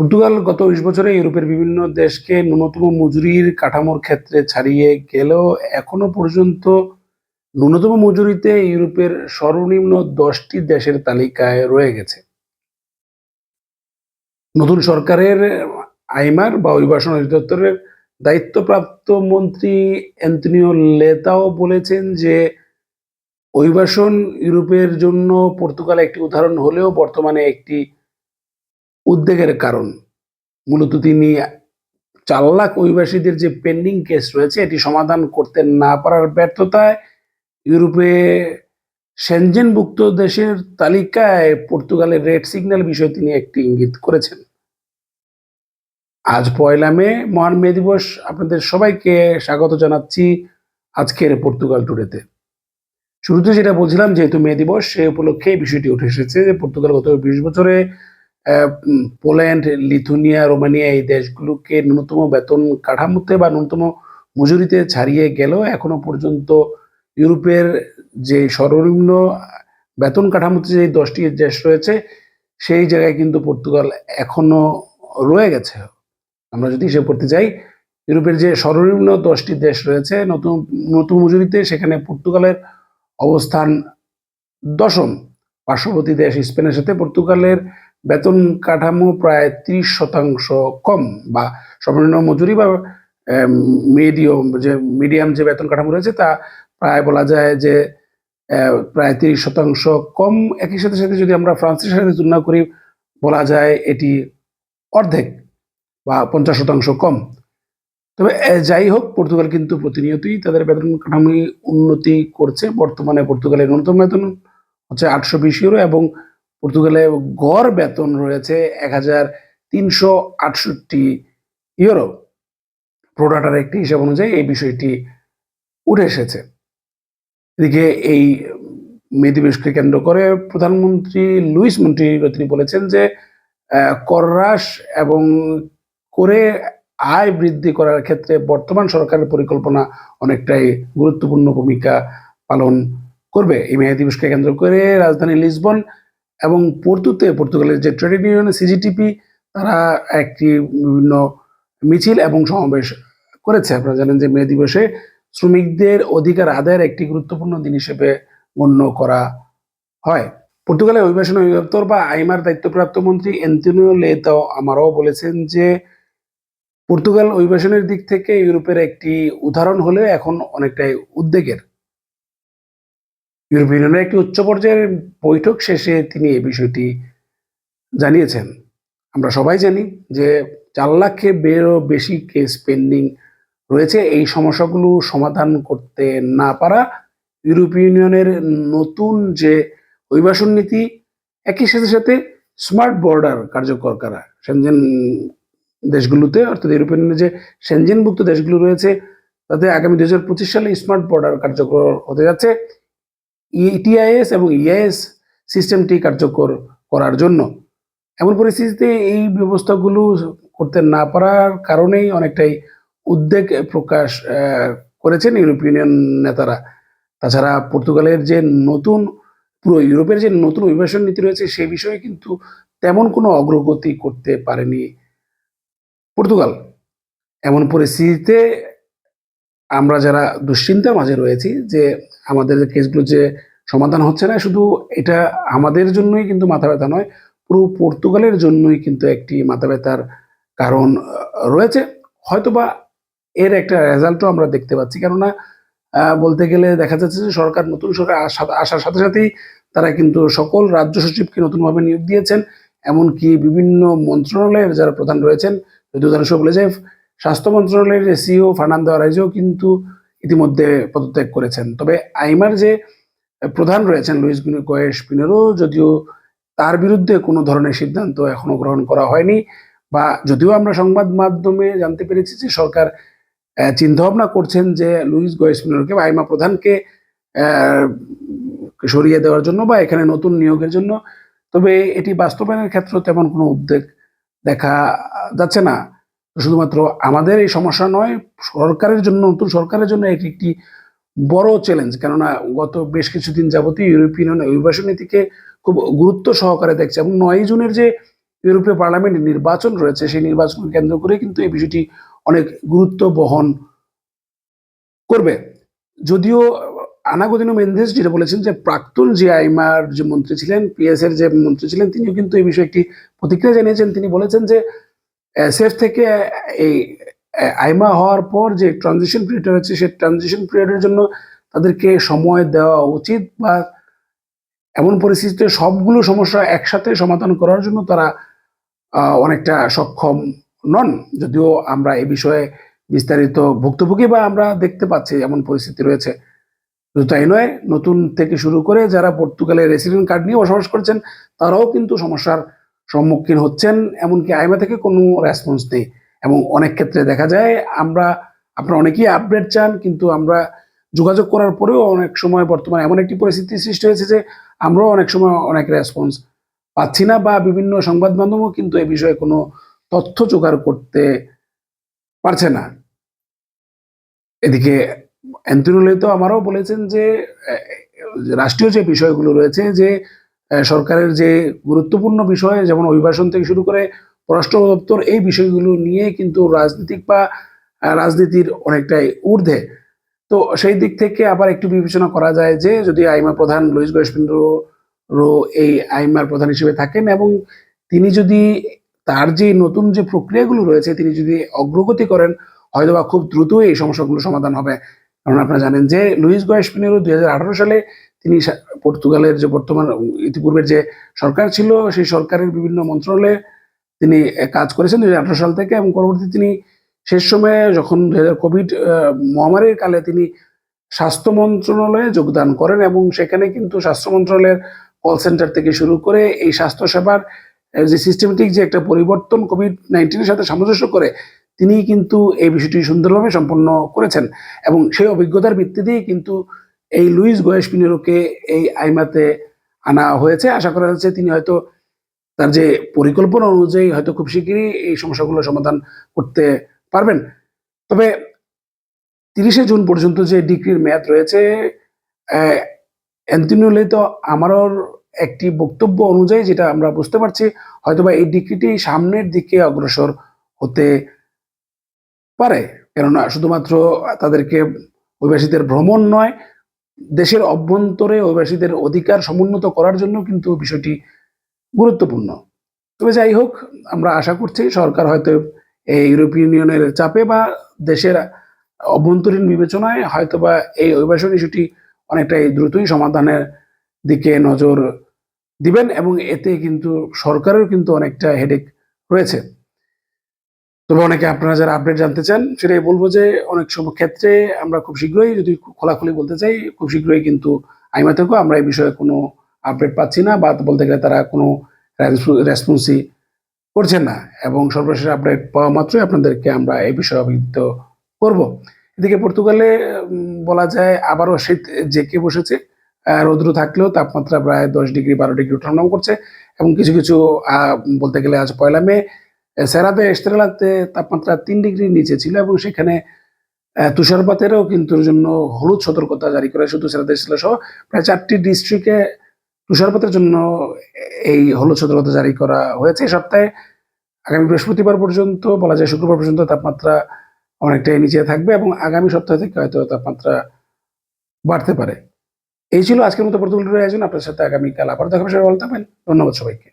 Portugal গত বিশ বছরে ইউরোপের বিভিন্ন দেশকে ন্যূনতম মজুরির কাঠামোর ক্ষেত্রে ছাড়িয়ে গেলেও এখনও পর্যন্ত ন্যূনতম মজুরিতে ইউরোপের সর্বনিম্ন দশটি দেশের তালিকায় রয়ে গেছে। নতুন সরকারের আইমার বা অভিবাসন অধিদপ্তরের দায়িত্বপ্রাপ্ত মন্ত্রী অ্যান্তনিও লেতাও বলেছেন যে অভিবাসন ইউরোপের জন্য পর্তুগাল একটি উদাহরণ হলেও বর্তমানে একটি উদ্বেগের কারণ। মূলত তিনি চার লাখ অভিবাসীদের যে পেন্ডিং কেস রয়েছে, এটি সমাধান করতে না পারার ব্যর্থতায় ইউরোপে সেনজেনভুক্ত দেশের তালিকায় পর্তুগালের রেড সিগন্যাল বিষয়ে তিনি একটি ইঙ্গিত করেছেন। আজ পয়লা মে, মহান মে দিবস, আপনাদের সবাইকে স্বাগত জানাচ্ছি আজকের পর্তুগাল টুডেতে শুরুতে যেটা বলছিলাম, যেহেতু মে দিবস, সে উপলক্ষে বিষয়টি উঠে এসেছে যে পর্তুগাল গত বিশ বছরে পোল্যান্ড, লিথুনিয়া, রোমানিয়া এই দেশগুলোকে ন্যূনতম বেতন কাঠামোতে বা ন্যূনতম মজুরিতে ছাড়িয়ে গেলেও এখনও পর্যন্ত ইউরোপের যে সর্বনিম্ন বেতন কাঠামোতে যে দশটি দেশ রয়েছে, সেই জায়গায় কিন্তু পর্তুগাল এখনও রয়ে গেছে। আমরা যদি হিসেব করতে যাই, ইউরোপের যে সর্বনিম্ন দশটি দেশ রয়েছে, নতুন নতুন মজুরিতে সেখানে পর্তুগালের অবস্থান দশম। পার্শ্ববর্তী দেশ স্পেনের সাথে পর্তুগালের বেতন কাঠামো প্রায় ত্রিশ শতাংশ কম বা সর্বনিম্ন মজুরি বা মিডিয়াম যে মিডিয়াম যে বেতন কাঠামো রয়েছে তা প্রায় বলা যায় যে প্রায় তিরিশ শতাংশ কম। একই সাথে সাথে যদি আমরা ফ্রান্সের সাথে তুলনা করি, বলা যায় এটি অর্ধেক বা পঞ্চাশ শতাংশ কম। তবে যাই হোক, পর্তুগাল কিন্তু প্রতিনিয়তই তাদের বেতন কাঠামো উন্নতি করছে। বর্তমানে পর্তুগালের ন্যূনতম বেতন হচ্ছে আটশো বিশ ইউরো এবং পর্তুগালে গড় বেতন রয়েছে এক হাজার তিনশো আটষট্টি ইউরো। প্রোডাটার একটি হিসাব অনুযায়ী এই বিষয়টি উঠে এসেছে। এদিকে এই মে দিবসকে কেন্দ্র করে প্রধানমন্ত্রী লুইস মন্ত্রী তিনি বলেছেন যে কর এবং করে আয় বৃদ্ধি করার ক্ষেত্রে বর্তমান সরকারের পরিকল্পনা অনেকটাই গুরুত্বপূর্ণ ভূমিকা পালন করবে। এই মে দিবসকে কেন্দ্র করে রাজধানী লিসবন এবং পর্তুতে, পর্তুগালের যে ট্রেড ইউনিয়ন, সিজিটিপি, তারা একটি বিভিন্ন মিছিল এবং সমাবেশ করেছে। আপনারা জানেন যে মে দিবসে শ্রমিকদের অধিকার আদায়ের একটি গুরুত্বপূর্ণ দিন হিসেবে গণ্য করা হয়। পর্তুগালের অভিবাসন অধিদপ্তর বা আইমার দায়িত্বপ্রাপ্ত মন্ত্রী এন্টনিও লেতাও আমারও বলেছেন যে পর্তুগাল অভিবাসনের দিক থেকে ইউরোপের একটি উদাহরণ হলেও এখন অনেকটাই উদ্বেগের। ইউরোপীয় ইউনিয়নের একটি উচ্চ পর্যায়ের বৈঠক শেষে তিনি এই বিষয়টি জানিয়েছেন। আমরা সবাই জানি যে চার লাখের বেরও বেশি কেস পেন্ডিং রয়েছে। এই সমস্যাগুলো সমাধান করতে না পারা ইউরোপীয় ইউনিয়নের নতুন যে অভিবাসন নীতি, একই সাথে সাথে স্মার্ট বর্ডার কার্যকর করা। সেনজেন দেশগুলোতে, অর্থাৎ ইউরোপীয় ইউনিয়নের যে সেনজেনভুক্ত দেশগুলো রয়েছে, তাতে আগামী দু হাজার পঁচিশ সালে স্মার্ট বর্ডার কার্যকর হতে যাচ্ছে। ইটিআইএস এবং ইআইএস সিস্টেমটি কার্যকর করার জন্য। এমন পরিস্থিতিতে এই ব্যবস্থাগুলো করতে না পারার কারণেই অনেকটাই উদ্বেগ প্রকাশ করেছেন ইউরোপীয় ইউনিয়ন নেতারা। তাছাড়া পর্তুগালের যে নতুন, পুরো ইউরোপের যে নতুন অভিবাসন নীতি রয়েছে, সে বিষয়ে কিন্তু তেমন কোনো অগ্রগতি করতে পারেনি পর্তুগাল। এমন পরিস্থিতিতে আমরা যারা দুশ্চিন্তার মাঝে রয়েছি যে আমাদের কেসগুলো যে সমাধান হচ্ছে না, শুধু এটা আমাদের জন্যই কিন্তু মাথা ব্যথা নয়, পুরো পর্তুগালের জন্যই কিন্তু একটি মাথা ব্যথার কারণ রয়েছে। হয়তোবা এর একটা রেজাল্টও আমরা দেখতে পাচ্ছি, কেননা বলতে গেলে দেখা যাচ্ছে যে সরকার, নতুন সরকার আসার সাথে সাথেই তারা কিন্তু সকল রাজ্য সচিবকে নতুনভাবে নিয়োগ দিয়েছেন, এমনকি বিভিন্ন মন্ত্রণালয়ের যারা প্রধান রয়েছেন যদি উদাহরণস্বরূপ বলে যায় স্বাস্থ্য মন্ত্রণালয়ের সিও ফার্নান্দো আরাইজও কিন্তু ইতিমধ্যে পদত্যাগ করেছেন। তবে আইমার যে প্রধান রয়েছেন লুইস গোয়েস পিনেরো যদিও তার বিরুদ্ধে কোনো ধরনের সিদ্ধান্ত এখনও গ্রহণ করা হয়নি বা যদিও আমরা সংবাদ মাধ্যমে জানতে পেরেছি যে সরকার চিন্তা ভাবনা করছেন যে লুইস গোয়েস পিনেরোকে বা আইমা প্রধানকে সরিয়ে দেওয়ার জন্য বা এখানে নতুন নিয়োগের জন্য। তবে এটি বাস্তবায়নের ক্ষেত্রে তেমন কোনো উদ্বেগ দেখা যাচ্ছে না। শুধুমাত্র আমাদের এই সমস্যা নয়, সরকারের জন্য, নতুন সরকারের জন্য এটি একটি বড় চ্যালেঞ্জ কেননা গত বেশ কিছুদিন যাবতীয় ইউরোপীয় ইউনিয়ন অভিবাসন নীতিকে খুব গুরুত্ব সহকারে দেখছে এবং নয় জুনের যে ইউরোপীয় পার্লামেন্ট নির্বাচন রয়েছে, সেই নির্বাচন কেন্দ্র করে কিন্তু এই বিষয়টি অনেক গুরুত্ব বহন করবে। যদিও আনাগোদিনো মেন্দেস যেটা বলেছেন যে প্রাক্তন যে আইমার যে মন্ত্রী ছিলেন পিএস এর যে মন্ত্রী ছিলেন, তিনিও কিন্তু এই বিষয়ে একটি প্রতিক্রিয়া জানিয়েছেন। তিনি বলেছেন যে সেফ থেকে এই আইমা হওয়ার পর যে ট্রানজিশন পিরিয়ড হচ্ছে সেই ট্রানজিশন পিরিয়ডের জন্য তাদেরকে সময় দেওয়া উচিত বা এমন পরিস্থিতিতে সবগুলো সমস্যা একসাথে সমাধান করার জন্য তারা অনেকটা সক্ষম নন। যদিও আমরা এই বিষয়ে বিস্তারিত ভুক্তভোগী বা আমরা দেখতে পাচ্ছি এমন পরিস্থিতি রয়েছে। শুধু তাই নয়, নতুন থেকে শুরু করে যারা পর্তুগালে রেসিডেন্ট কার্ড নিয়ে বসবাস করছেন, তারাও কিন্তু সমস্যার সম্মুখীন হচ্ছেন, এমনকি আইমা থেকে কোনো রেসপন্স নেই। এবং অনেক ক্ষেত্রে দেখা যায়, আমরা, আপনারা অনেকেই আপডেট চান, কিন্তু আমরা যোগাযোগ করার পরেও অনেক সময় বর্তমানে এমন একটি পরিস্থিতি সৃষ্টি হয়েছে যে আমরাও অনেক সময় অনেক রেসপন্স পাচ্ছি না বা বিভিন্ন সংবাদ মাধ্যমও কিন্তু এ বিষয়ে কোনো তথ্য জোগাড় করতে পারছে না। এদিকে অ্যান্টনিও তো আমারও বলেছেন যে রাষ্ট্রীয় যে বিষয়গুলো রয়েছে যে সরকারের যে গুরুত্বপূর্ণ বিষয়, যেমন অভিবাসন থেকে শুরু করে পররাষ্ট্র দপ্তর, এই বিষয়গুলো নিয়ে কিন্তু রাজনৈতিক বা রাজনীতির অনেকটাই ঊর্ধ্বে। তো সেই দিক থেকে আবার একটু বিবেচনা করা যায় যে, যদি আইমা প্রধান লুইস গয়েসপিন্ডো রো, এই আইমার প্রধান হিসেবে থাকেন এবং তিনি যদি তার যে নতুন যে প্রক্রিয়াগুলো রয়েছে, তিনি যদি অগ্রগতি করেন, হয়তোবা খুব দ্রুতই এই সমস্যাগুলো সমাধান হবে। কারণ আপনারা জানেন যে, লুইস গয়েসপিনেরো দুই সালে তিনি পর্তুগালের যে বর্তমান, ইতিপূর্বের যে সরকার ছিল, সেই সরকারের বিভিন্ন মন্ত্রণালয়ে তিনি কাজ করেছেন দুই সাল থেকে এবং পরবর্তী তিনি শেষ সময়ে যখন কোভিড মহামারীর কালে তিনি স্বাস্থ্য মন্ত্রণালয়ে যোগদান করেন এবং সেখানে কিন্তু স্বাস্থ্য মন্ত্রণালয়ের কল সেন্টার থেকে শুরু করে এই স্বাস্থ্য সেবার যে সিস্টেমেটিক যে একটা পরিবর্তন কোভিড নাইন্টিনের সাথে সামঞ্জস্য করে, তিনি কিন্তু এই বিষয়টি সুন্দরভাবে সম্পন্ন করেছেন এবং সেই অভিজ্ঞতার ভিত্তিতেই কিন্তু এই লুইস গোয়েস পিনেরোকে এই আইমাতে আনা হয়েছে। আশা করা যাচ্ছে তিনি হয়তো তার যে পরিকল্পনা অনুযায়ী হয়তো খুব শিগগিরই এই সমস্যাগুলো সমাধান করতে পারবেন। তবে তিরিশে জুন পর্যন্ত যে ডিগ্রির মেয়াদ রয়েছে অ্যান্টনিওলে তো আমারও একটি বক্তব্য অনুযায়ী যেটা আমরা বুঝতে পারছি, হয়তোবা এই ডিগ্রিটি সামনের দিকে অগ্রসর হতে পারে। কেননা শুধুমাত্র তাদেরকে অভিবাসীদের ভ্রমণ নয় দেশের অভ্যন্তরে অভিবাসীদের অধিকার সমুন্নত করার জন্য কিন্তু বিষয়টি গুরুত্বপূর্ণ। তবে যাই হোক, আমরা আশা করছি সরকার হয়তো এই ইউরোপিয়ান ইউনিয়নের চাপে বা দেশের অভ্যন্তরীণ বিবেচনায় হয়তোবা এই অভিবাসন ইস্যুটি অনেকটাই দ্রুতই সমাধানের দিকে নজর দিবেন এবং এতে কিন্তু সরকারের কিন্তু অনেকটা হেডেক রয়েছে। তবে অনেকে আপনারা যারা আপডেট জানতে চান সেটাই বলব যে অনেক সময় ক্ষেত্রে আমরা খুব শীঘ্রই যদি খোলাখুলি বলতে চাই, খুব শীঘ্রই কিন্তু আইমা থেকেও আমরা এই বিষয়ে কোনো আপডেট পাচ্ছি না বা বলতে গেলে তারা কোনো রেসপন্সই করছেন না এবং সর্বশেষ আপডেট পাওয়া মাত্রই আপনাদেরকে আমরা এই বিষয়ে অবহিত করব। এদিকে পর্তুগালে বলা যায় আবারও শীত জেঁকে বসেছে। রৌদ্র থাকলেও তাপমাত্রা প্রায় দশ ডিগ্রি, বারো ডিগ্রি ওঠানামা করছে এবং কিছু কিছু বলতে গেলে আজ পয়লা মে সেরাতে এস্তেরালাতে তাপমাত্রা তিন ডিগ্রির নিচে ছিল এবং সেখানে তুষারপাতেরও কিন্তু জন্য হলুদ সতর্কতা জারি করে শুধু সেরাতে এস্তেলা সহ প্রায় চারটি ডিস্ট্রিক্টে তুষারপাতের জন্য এই হলুদ সতর্কতা জারি করা হয়েছে। এই সপ্তাহে আগামী বৃহস্পতিবার পর্যন্ত বলা যায় শুক্রবার পর্যন্ত তাপমাত্রা অনেকটাই নিচে থাকবে এবং আগামী সপ্তাহ থেকে হয়তো তাপমাত্রা বাড়তে পারে। এই ছিল আজকের মতো পর্তুগালের আয়োজন। আপনার সাথে আগামীকাল আবার দেখা সবাই ভালো থাকবেন। ধন্যবাদ সবাইকে।